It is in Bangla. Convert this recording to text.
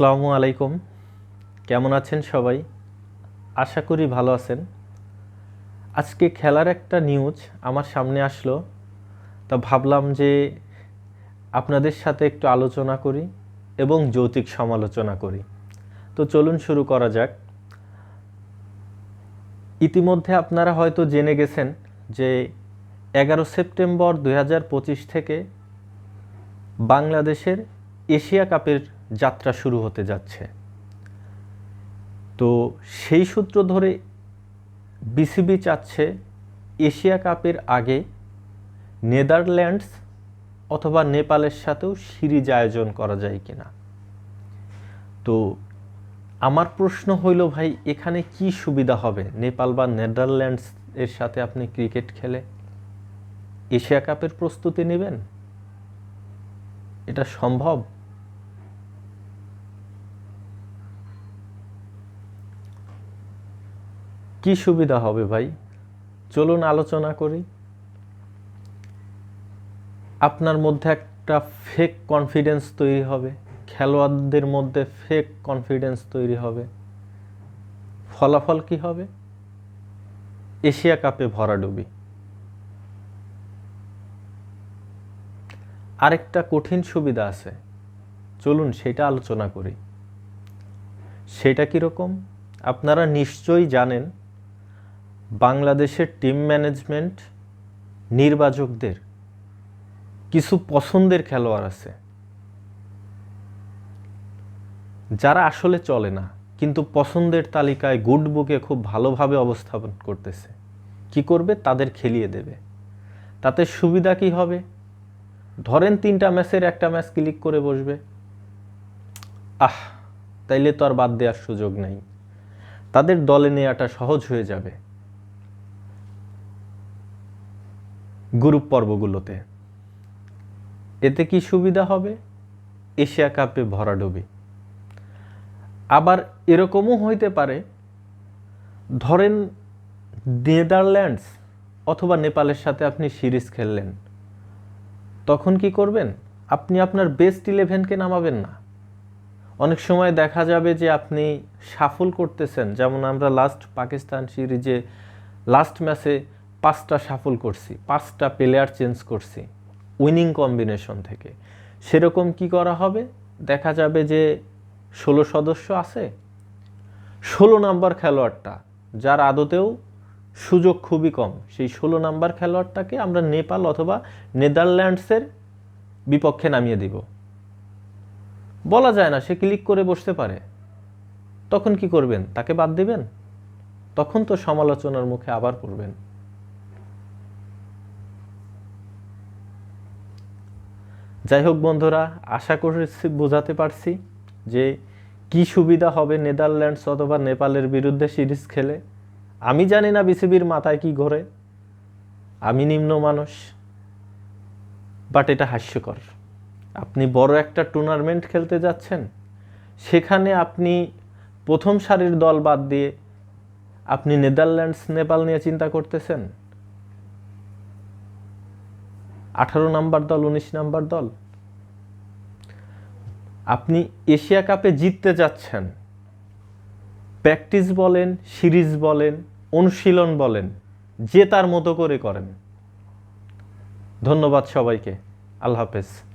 আসসালামু আলাইকুম। কেমন আছেন সবাই? আশা করি ভালো আছেন। আজকে খেলার একটা নিউজ আমার সামনে আসলো। তা ভাবলাম যে আপনাদের সাথে একটু আলোচনা করি এবং যৌতিক সমালোচনা করি। তো চলুন শুরু করা যাক। ইতিমধ্যে আপনারা হয়তো জেনে গেছেন যে এগারো সেপ্টেম্বর দু হাজার পঁচিশ থেকে বাংলাদেশের এশিয়া কাপের যাত্রা শুরু হতে যাচ্ছে। তো সেই সূত্র ধরে বিসিবি চাচ্ছে এশিয়া কাপের আগে নেদারল্যান্ডস অথবা নেপালের সাথেও সিরিজ আয়োজন করা যায় কিনা। তো আমার প্রশ্ন হইল ভাই, এখানে কি সুবিধা হবে? নেপাল বা নেদারল্যান্ডস এর সাথে আপনি ক্রিকেট খেলে এশিয়া কাপের প্রস্তুতি নেবেন? এটা সম্ভব? কি সুবিধা হবে ভাই? চলুন আলোচনা করি। আপনার মধ্যে একটা ফেক কনফিডেন্স তৈরি হবে। খেলোয়াড়দের মধ্যে ফেক কনফিডেন্স তৈরি হবে। ফলাফল কি হবে? এশিয়া কাপে ভরাডুবি। আরেকটা কঠিন সুবিধা আছে। চলুন সেটা আলোচনা করি। সেটা কীরকম? আপনারা নিশ্চয়ই জানেন বাংলাদেশের টিম ম্যানেজমেন্ট নির্বাচকদের কিছু পছন্দের খেলোয়াড় আছে। যারা আসলে চলে না, কিন্তু পছন্দের তালিকায় গুড বুকে খুব ভালোভাবে অবস্থাপন করতেছে। কি করবে? তাদের খেলিয়ে দেবে। তাতে সুবিধা কি হবে? ধরেন তিনটা ম্যাচের একটা ম্যাচ ক্লিক করে বসবে। আহ, তাইলে তো আর বাদ দেওয়ার সুযোগ নেই। তাদের দলে নেওয়াটা সহজ হয়ে যাবে। গ্রুপ পর্বগুলোতে। এতে কি সুবিধা হবে? এশিয়া কাপে ভরাডুবি আবার এরকমও হইতে পারে। ধরেন নেদারল্যান্ডস অথবা নেপালের সাথে আপনি সিরিজ খেললেন। তখন কি করবেন? আপনি আপনার বেস্ট ইলেভেনকে নামাবেন না। অনেক সময় দেখা যাবে যে আপনি সাফল করতেছেন। যেমন আমরা লাস্ট পাকিস্তান সিরিজে লাস্ট ম্যাচে পাঁচটা সাফল করছি, পাঁচটা প্লেয়ার চেঞ্জ করছি উইনিং কম্বিনেশন থেকে। সেরকম কি করা হবে? দেখা যাবে যে ষোলো সদস্য আছে। ষোলো নাম্বার খেলোয়াড়টা, যার আদতেও সুযোগ খুবই কম। সেই ষোলো নাম্বার খেলোয়াড়টাকে আমরা নেপাল অথবা নেদারল্যান্ডসের বিপক্ষে নামিয়ে দিব। বলা যায় না, সে ক্লিক করে বসতে পারে। তখন কি করবেন? তাকে বাদ দিবেন? তখন তো সমালোচনার মুখে আবার পড়বেন। যাই হোক বন্ধুরা, আশা করছি বোঝাতে পারছি যে কি সুবিধা হবে নেদারল্যান্ডস অথবা নেপালের বিরুদ্ধে সিরিজ খেলে। আমি জানি না বিসিবির মাথায় কি ঘোরে। আমি নিম্ন মানুষ বাট এটা হাস্যকর। আপনি বড় একটা টুর্নামেন্ট খেলতে যাচ্ছেন, সেখানে আপনি প্রথম সারির দল বাদ দিয়ে আপনি নেদারল্যান্ডস নেপাল নিয়ে চিন্তা করতেছেন? আঠারো নাম্বার দল, উনিশ নাম্বার দল। আপনি এশিয়া কাপে জিততে যাচ্ছেন। প্র্যাকটিস বলেন, সিরিজ বলেন, অনুশীলন বলেন, যে তার মতো করে করেন। ধন্যবাদ সবাইকে। আল্লাহ হাফেজ।